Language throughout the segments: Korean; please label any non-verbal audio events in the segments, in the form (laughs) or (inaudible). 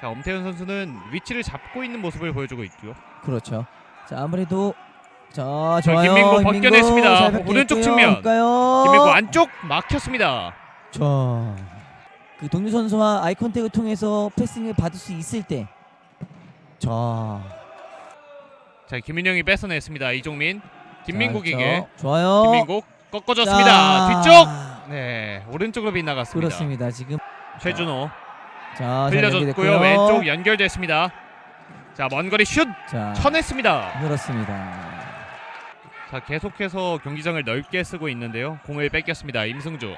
자 엄태현 선수는 위치를 잡고 있는 모습을 보여주고 있고요. 그렇죠. 자 아무래도 자 자, 좋아요. 김민구 벗겨냈습니다. 잘 벗겨냈고요. 오른쪽 측면. 볼까요? 김민구 안쪽 막혔습니다. 자, 그 동료 선수와 아이 컨택을 통해서 패싱을 받을 수 있을 때, 자, 자 김민영이 뺏어냈습니다. 이종민, 김민국에게 자, 좋아요. 김민국 꺾어줬습니다. 자, 뒤쪽. 네 오른쪽으로 빗나갔습니다. 그렇습니다. 지금 최준호 자, 잘 흘려줬고요. 왼쪽 연결됐습니다. 자 먼 거리 슛 자, 쳐냈습니다. 그렇습니다. 자 계속해서 경기장을 넓게 쓰고 있는데요. 공을 뺏겼습니다. 임승주,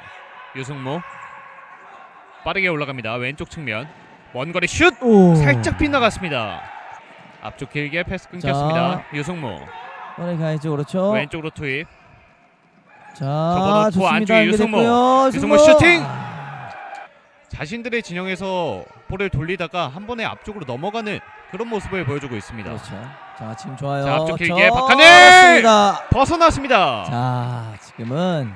유승무 빠르게 올라갑니다. 왼쪽 측면 먼 거리 슛 오, 살짝 빗나갔습니다. 앞쪽 길게 패스 끊겼습니다. 유승무 빨리 가야죠. 그렇죠. 왼쪽으로 투입. 자, 접어놓고 좋습니다. 안쪽에 유승모. 연결됐고요. 유승모 슈팅! 아, 자신들의 진영에서 볼을 돌리다가 한 번에 앞쪽으로 넘어가는 그런 모습을 보여주고 있습니다. 그렇죠. 자, 지금 좋아요. 자, 앞쪽 길게 박하늘! 좋습니다. 벗어났습니다. 자, 지금은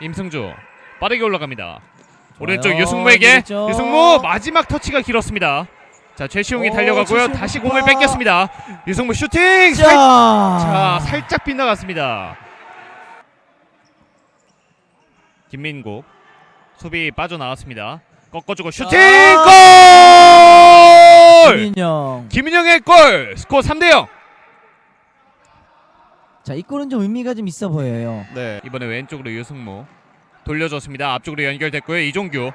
임승주 빠르게 올라갑니다. 오른쪽 유승무에게 연결됐죠. 유승무 마지막 터치가 길었습니다. 자 최시용이 오, 달려가고요. 최시용 다시 좋아. 공을 뺏겼습니다. 유승무 슈팅. 자, 살, 자 살짝 빗나갔습니다. 김민국 수비 빠져나왔습니다. 꺾어주고 슈팅 자. 골! 김인영. 김인영의 골 스코어 3대 0. 자, 이 골은 좀 의미가 좀 있어 보여요. 네 이번에 왼쪽으로 유승무 돌려줬습니다. 앞쪽으로 연결됐고요. 이종규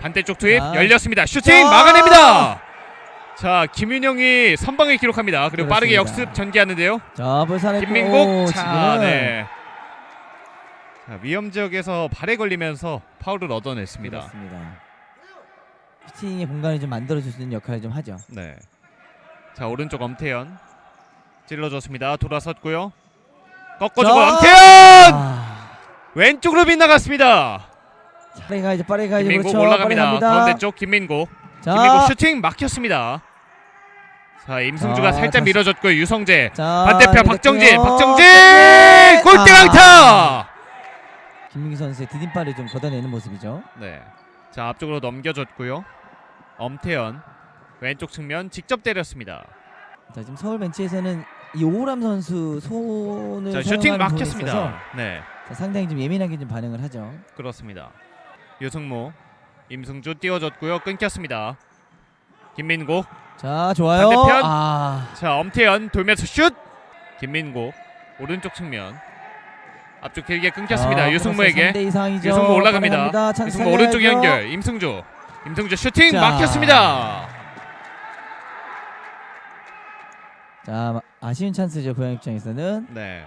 반대쪽 투입 자. 열렸습니다. 슈팅 자. 막아냅니다. 자 김윤영이 선방을 기록합니다. 그리고 빠르게 그렇습니다. 역습 전개하는데요. 자, 볼살했고 김민국 자, 지금은 네. 자 위험 지역에서 발에 걸리면서 파울을 얻어냈습니다. 그렇습니다. 슈팅의 공간을 좀 만들어 줄 수 있는 역할을 좀 하죠. 네. 자 오른쪽 엄태현 찔러줬습니다. 돌아섰고요. 꺾어주고 자. 엄태현 아, 왼쪽으로 빗나갔습니다. 빠르게 가야죠. 빠르게 가야죠. 김민국 그렇죠. 올라갑니다. 빠르게 갑니다. 가운데 쪽 김민국. 자, 김민국 슈팅 막혔습니다. 자 임승주가 자, 살짝 다시. 밀어줬고요. 유성재 자, 반대편 박정진 됐고요. 박정진 네. 골대 강타. 아, 김민기 선수의 디딤발을 좀 걷어내는 모습이죠. 네. 자 앞쪽으로 넘겨줬고요. 엄태현 왼쪽 측면 직접 때렸습니다. 자, 지금 서울 벤치에서는 이 오람 선수 손을 자 슈팅 사용하는 부분에 있어서 막혔습니다. 네 자, 상당히 좀 예민하게 좀 반응을 하죠. 그렇습니다. 유승무 임승주 띄워줬고요. 끊겼습니다. 김민국 자, 좋아요. 반대편. 아, 자 엄태현 돌면서 슛 김민국 오른쪽 측면 앞쪽 길게 끊겼습니다. 3대 이상이죠. 유승무 올라갑니다. 유승무 오른쪽. 연결 임승주 임승주 슈팅 자. 막혔습니다. 자, 아쉬운 찬스죠. 고양 입장에서는. 네.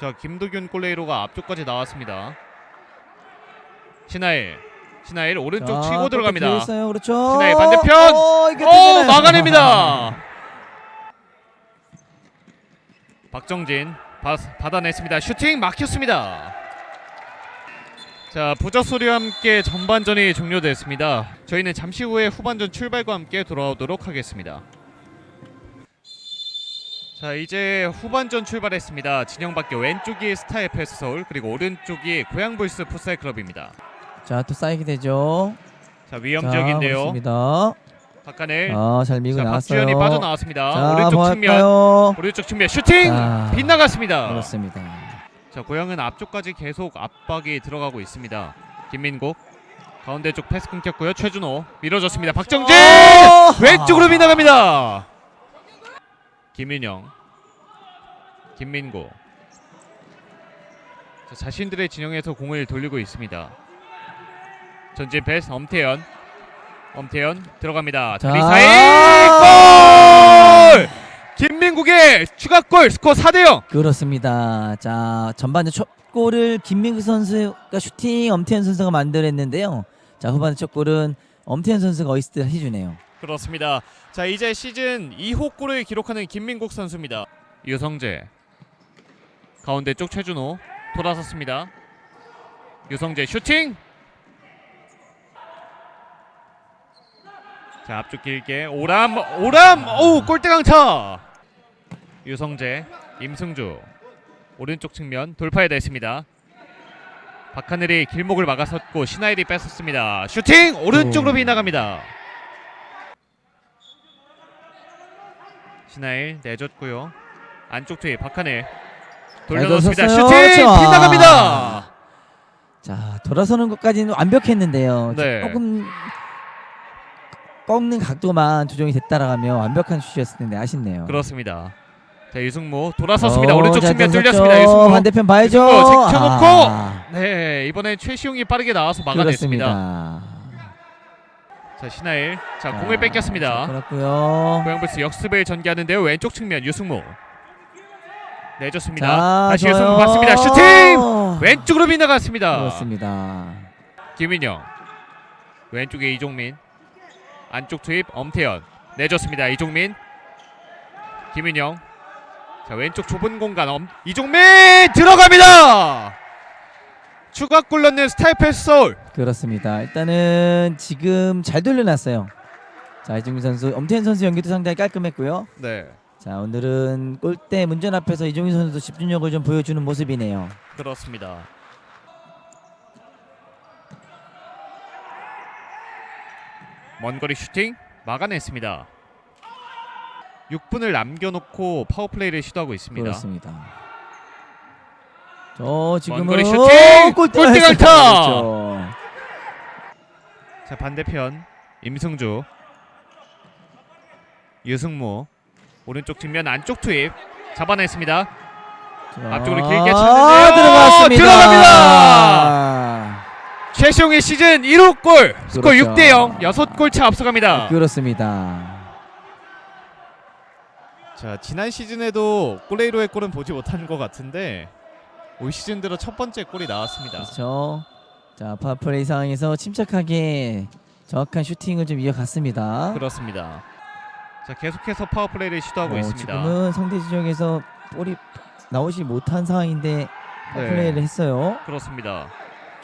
자 김도균 골레이로가 앞쪽까지 나왔습니다. 신하일 신하일 오른쪽 자, 치고 들어갑니다. 있어요. 그렇죠. 신하의 반대편. 어, 이게 오 되잖아요. 막아냅니다. (laughs) 박정진 바, 받아냈습니다. 슈팅 막혔습니다. 자 부자 소리와 함께 전반전이 종료됐습니다. 저희는 잠시 후에 후반전 출발과 함께 돌아오도록 하겠습니다. 자 이제 후반전 출발했습니다. 진영 밖에 왼쪽이 스타 FS 서울 그리고 오른쪽이 고양불스 풋살 클럽입니다. 자, 또 쌓이게 되죠. 자 위험 자, 지역인데요. 그렇습니다. 박하늘 아, 잘 밀고 자 나왔어요. 박주현이 빠져나왔습니다. 자, 오른쪽 측면? 오른쪽 측면 슈팅 자, 빗나갔습니다. 그렇습니다. 자 고영은 앞쪽까지 계속 압박이 들어가고 있습니다. 김민국 가운데 쪽 패스 끊겼고요. 최준호 밀어줬습니다. 박정진 어! 왼쪽으로 빗나갑니다. 김윤영 김민구 자, 자신들의 진영에서 공을 돌리고 있습니다. 전진 패스 엄태현 엄태현 들어갑니다. 자. 자리 사이 골! 김민국의 추가골 스코어 4대 0. 그렇습니다. 자, 전반전 첫 골을 김민구 선수가 슈팅 엄태현 선수가 만들었는데요. 자, 후반전 첫 골은 엄태현 선수가 어시스트 해주네요. 그렇습니다. 자 이제 시즌 2호 골을 기록하는 김민국 선수입니다. 유성재 가운데 쪽 최준호 돌아섰습니다. 유성재 슈팅. 자 앞쪽 길게 오람 오람 오 골대 강타. 유성재 임승주 오른쪽 측면 돌파에 됐습니다. 박하늘이 길목을 막아섰고 신하일이 뺏었습니다. 슈팅 오른쪽으로 오. 빗나갑니다. 신하일 내줬고요. 안쪽 투입 박하늘 돌려놓습니다. 슈팅 자. 빗나갑니다. 자 돌아서는 것까지는 완벽했는데요. 네. 조금 꺾는 각도만 조정이 됐다라면 완벽한 슛이었을 텐데 아쉽네요. 그렇습니다. 자 유승무 돌아섰습니다. 어, 오른쪽 자, 측면. 뚫렸습니다. 유승무. 반대편 봐야죠. 제쳐놓고! 아, 네 이번엔 최시용이 빠르게 나와서 막아냈습니다. 그렇습니다. 자 신하일 자 공을 뺏겼습니다. 그렇고요. 고양불스 역습을 전개하는데요. 왼쪽 측면 유승무 내줬습니다. 자, 다시. 유승무 봤습니다. 슈팅 왼쪽으로 빗나갔습니다. 그렇습니다. 김인영 왼쪽에 이종민 안쪽 투입 엄태현 내줬습니다. 이종민 김인영 자 왼쪽 좁은 공간 엄 이종민 들어갑니다. 추가골 넣는 스타일 패스 서울 그렇습니다. 일단은 지금 잘 돌려놨어요. 자 이중민 선수, 엄태현 선수 연기도 상당히 깔끔했고요. 네 자 오늘은 골대 문전 앞에서 이종민 선수도 집중력을 좀 보여주는 모습이네요. 그렇습니다. 먼 거리 슈팅 막아냈습니다. 6분을 남겨놓고 파워플레이를 시도하고 있습니다. 그렇습니다. 저 지금은 먼 거리 슈팅! 골대. 강타! 자 반대편 임승주 유승무 오른쪽 뒷면 안쪽 투입 잡아냈습니다. 자, 앞쪽으로 길게 쳤는데요. 들어갔습니다. 들어갑니다. 최시용의 시즌 1호 골 스코어 그렇죠. 6대 0 6골 차 앞서갑니다. 그렇습니다. 자 지난 시즌에도 골레이로의 골은 보지 못한 것 같은데 올 시즌 들어 첫 번째 골이 나왔습니다. 그렇죠. 자 파플레이 상황에서 침착하게 정확한 슈팅을 좀 이어갔습니다. 그렇습니다. 자 계속해서 파워플레이를 시도하고 어, 있습니다. 지금은 상대 지역에서 볼이 나오지 못한 상황인데 네. 플레이를 했어요. 그렇습니다.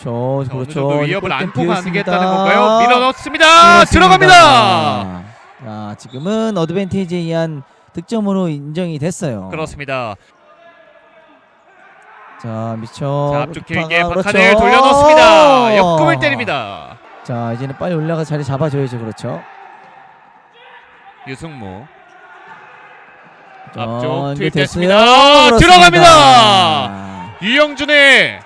저 자, 어느 그렇죠. 정도 위협을 안고. 가겠다는 건가요? 밀어넣습니다. 들어갑니다. 자 지금은 어드밴티지에 의한 득점으로 인정이 됐어요. 그렇습니다. 자 미쳐. 자 앞쪽 길게 그렇죠. 돌려놓습니다. 역금을 때립니다. 자 이제는 빨리 올라가 자리 잡아줘야죠. 그렇죠. 유승무 자, 앞쪽. 투입됐습니다. 들어갑니다. 유영준의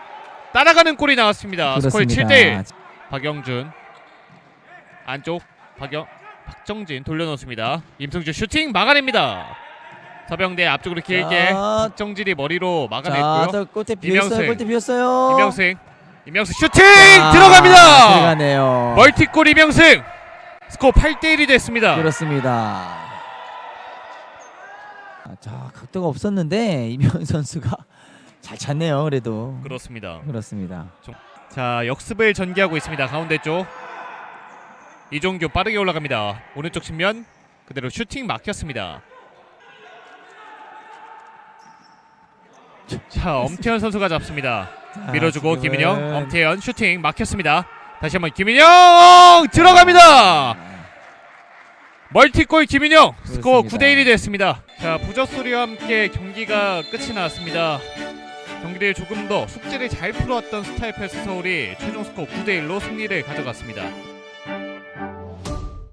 따라가는 골이 나왔습니다. 스코어 그렇습니다. 7대1 박영준 안쪽 박영 박정진 돌려놓습니다. 임승주 슈팅 막아냅니다. 서병대 앞쪽으로 길게 자, 박정진이 머리로 자, 막아냈고요. 또 골대 비었어요. 이명승. 골대 비었어요. 이명승 이명승 슈팅 자, 들어갑니다. 들어가네요. 멀티골 이명승 스코어 8대1이 됐습니다. 그렇습니다. 아, 자 각도가 없었는데 이면 선수가 잘 찼네요. 그래도 그렇습니다. 그렇습니다. 자 역습을 전개하고 있습니다. 가운데 쪽 이종규 빠르게 올라갑니다. 오른쪽 측면 그대로 슈팅 막혔습니다. 자 엄태현 선수가 잡습니다. 자, 밀어주고 지금은- 김인영 엄태현 슈팅 막혔습니다. 다시 한번 김인영 들어갑니다. 멀티골 김인영 스코어 그렇습니다. 9대 1이 됐습니다. 자 부저 소리와 함께 경기가 끝이 났습니다. 경기를 조금 더 숙제를 잘 풀어왔던 스타일 패스 서울이 최종 스코어 9대1로 승리를 가져갔습니다.